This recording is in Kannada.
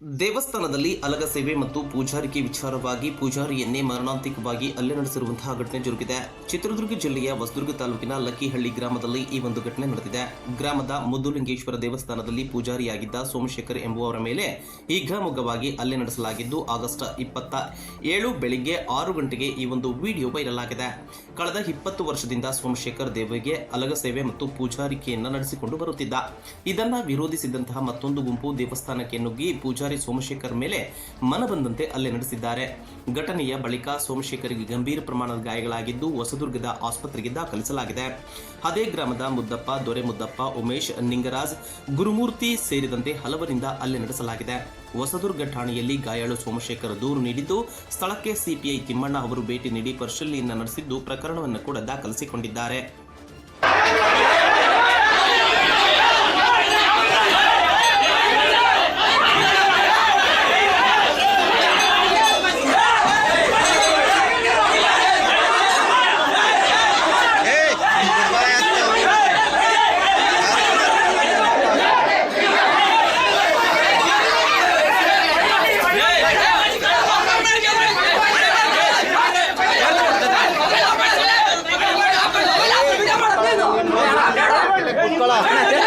ದೇವಸ್ಥಾನದಲ್ಲಿ ಅಲಗ ಸೇವೆ ಮತ್ತು ಪೂಜಾರಿಕೆ ವಿಚಾರವಾಗಿ ಪೂಜಾರಿಯನ್ನೇ ಮರಣಾಂತಿಕವಾಗಿ ಹಲ್ಲೆ ನಡೆಸಿರುವಂತಹ ಘಟನೆ ಜರುಗಿದೆ. ಚಿತ್ರದುರ್ಗ ಜಿಲ್ಲೆಯ ಹೊಸದುರ್ಗ ತಾಲೂಕಿನ ಲಕ್ಕಿಹಳ್ಳಿ ಗ್ರಾಮದಲ್ಲಿ ಈ ಒಂದು ಘಟನೆ ನಡೆದಿದೆ. ಗ್ರಾಮದ ಮುದ್ದುಲಿಂಗೇಶ್ವರ ದೇವಸ್ಥಾನದಲ್ಲಿ ಪೂಜಾರಿಯಾಗಿದ್ದ ಸೋಮಶೇಖರ್ ಎಂಬುವರ ಮೇಲೆ ಹಿಗ್ಗಾಮುಗ್ಗವಾಗಿ ಹಲ್ಲೆ ನಡೆಸಲಾಗಿದ್ದು, ಆಗಸ್ಟ್ ಇಪ್ಪತ್ತ ಏಳು ಬೆಳಿಗ್ಗೆ ಆರು ಗಂಟೆಗೆ ಈ ಒಂದು ವಿಡಿಯೋ ವೈರಲ್ ಆಗಿದೆ. ಕಳೆದ ಇಪ್ಪತ್ತು ವರ್ಷದಿಂದ ಸೋಮಶೇಖರ್ ದೇವಿಗೆ ಅಲಗ ಸೇವೆ ಮತ್ತು ಪೂಜಾರಿಕೆಯನ್ನು ನಡೆಸಿಕೊಂಡು ಬರುತ್ತಿದ್ದ. ಇದನ್ನ ವಿರೋಧಿಸಿದಂತಹ ಮತ್ತೊಂದು ಗುಂಪು ದೇವಸ್ಥಾನಕ್ಕೆ ನುಗ್ಗಿ ಪೂಜಾರಿ ಸೋಮಶೇಖರ್ ಮೇಲೆ ಮನಬಂದಂತೆ ಹಲ್ಲೆ ನಡೆಸಿದ್ದಾರೆ. ಘಟನೆಯ ಬಳಿಕ ಸೋಮಶೇಖರ್ಗೆ ಗಂಭೀರ ಪ್ರಮಾಣದ ಗಾಯಗಳಾಗಿದ್ದು ಹೊಸದುರ್ಗದ ಆಸ್ಪತ್ರೆಗೆ ದಾಖಲಿಸಲಾಗಿದೆ. ಅದೇ ಗ್ರಾಮದ ಮುದ್ದಪ್ಪ, ದೊರೆ ಮುದ್ದಪ್ಪ, ಉಮೇಶ್, ನಿಂಗರಾಜ್, ಗುರುಮೂರ್ತಿ ಸೇರಿದಂತೆ ಹಲವರಿಂದ ಹಲ್ಲೆ ನಡೆಸಲಾಗಿದೆ. ಹೊಸದುರ್ಗ ಠಾಣೆಯಲ್ಲಿ ಗಾಯಾಳು ಸೋಮಶೇಖರ್ ದೂರು ನೀಡಿದ್ದು, ಸ್ಥಳಕ್ಕೆ ಸಿಪಿಐ ತಿಮ್ಮಣ್ಣ ಅವರು ಭೇಟಿ ನೀಡಿ ಪರಿಶೀಲನೆಯನ್ನು ನಡೆಸಿದ್ದು ಪ್ರಕರಣವನ್ನು ಕೂಡ ದಾಖಲಿಸಿಕೊಂಡಿದ್ದಾರೆ. 说了